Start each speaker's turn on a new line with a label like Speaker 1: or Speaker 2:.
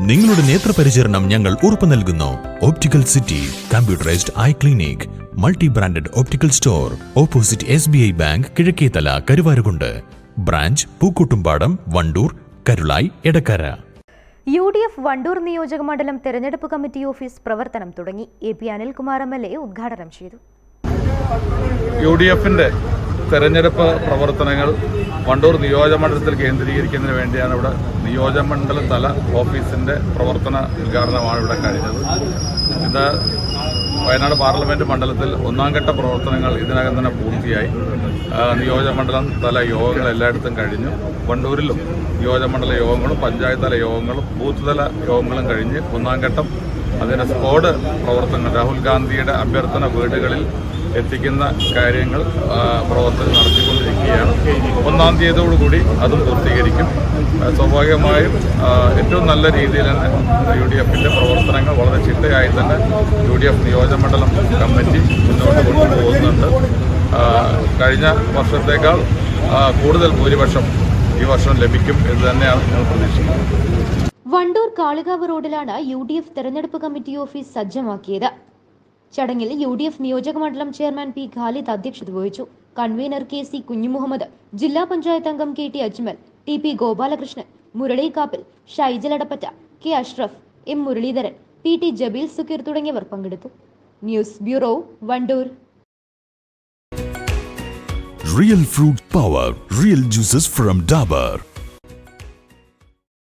Speaker 1: നിങ്ങളുടെ നേത്രപരിചരണം ഞങ്ങൾ ഉറപ്പു നൽകുന്നു. Optical city computerised eye clinic multi branded optical store opposite S B I bank Kizhakkethala Karuvarakundu branch Pookkottumpadam Wandoor Karulai Edakkara
Speaker 2: U D F Wandoor നിയോജക മണ്ഡലം തെരഞ്ഞെടുപ്പ് committee office പ്രവർത്തനം തുടങ്ങി. A P Anilkumar M L A ഉദ്ഘാടനം ചെയ്തു.
Speaker 3: U D എഫിന്റെ തെരഞ്ഞെടുപ്പ് പ്രവർത്തനങ്ങൾ വണ്ടൂർ നിയോജക മണ്ഡലത്തിൽ കേന്ദ്രീകരിക്കുന്നതിന് വേണ്ടിയാണ് ഇവിടെ നിയോജക മണ്ഡല തല ഓഫീസിന്റെ പ്രവർത്തന ഉദ്ഘാടനമാണ് ഇവിടെ കഴിഞ്ഞത്. ഇത് വയനാട് പാർലമെന്റ് മണ്ഡലത്തിൽ ഒന്നാം ഘട്ട പ്രവർത്തനങ്ങൾ ഇതിനകം തന്നെ പൂർത്തിയായി. നിയോജക മണ്ഡലം തല യോഗങ്ങൾ എല്ലായിടത്തും കഴിഞ്ഞു. വണ്ടൂരിലും നിയോജക മണ്ഡല യോഗങ്ങളും പഞ്ചായത്ത് തല യോഗങ്ങളും ബൂത്ത് തല യോഗങ്ങളും കഴിഞ്ഞ് ഒന്നാം ഘട്ടം അതിന്റെ സ്കോഡ് പ്രവർത്തനങ്ങൾ രാഹുൽ ഗാന്ധിയുടെ അഭ്യർത്ഥന വീടുകളിൽ എത്തിക്കുന്ന കാര്യങ്ങൾ പ്രവർത്തനം നടത്തിക്കൊണ്ടിരിക്കുകയാണ്. ഒന്നാം തീയതിയോടുകൂടി അതും പൂർത്തീകരിക്കും. സ്വാഭാവികമായും ഏറ്റവും നല്ല രീതിയിൽ തന്നെ യു ഡി എഫിന്റെ പ്രവർത്തനങ്ങൾ വളരെ ചിട്ടയായി തന്നെ യു ഡി എഫ് നിയോജകമണ്ഡലം കമ്മിറ്റി മുന്നോട്ട് കൊണ്ടുപോകുന്നുണ്ട്. കഴിഞ്ഞ വർഷത്തേക്കാൾ കൂടുതൽ ഭൂരിപക്ഷം ഈ വർഷം ലഭിക്കും എന്ന് തന്നെയാണ് ഞങ്ങൾ പ്രതീക്ഷിക്കുന്നത്.
Speaker 2: വണ്ടൂർ കാളികാവ് റോഡിലാണ് യു ഡി എഫ് തെരഞ്ഞെടുപ്പ് കമ്മിറ്റി ഓഫീസ് സജ്ജമാക്കിയത്. ചടങ്ങിൽ യു ഡി എഫ് നിയോജക മണ്ഡലം ചെയർമാൻ പി ഖാലിദ് അധ്യക്ഷത വഹിച്ചു. കൺവീനർ കെ സി കുഞ്ഞുമുഹമ്മദ് ജില്ലാ പഞ്ചായത്ത് അംഗം K T Ajmal T P Gopalakrishnan Murali Kappil Shaijal Adappatta K Ashraf M Muraleedharan P T Jabeel Sukkeer തുടങ്ങിയവർ പങ്കെടുത്തു. News bureau Wandoor.
Speaker 1: Real fruit power real juices from Dabur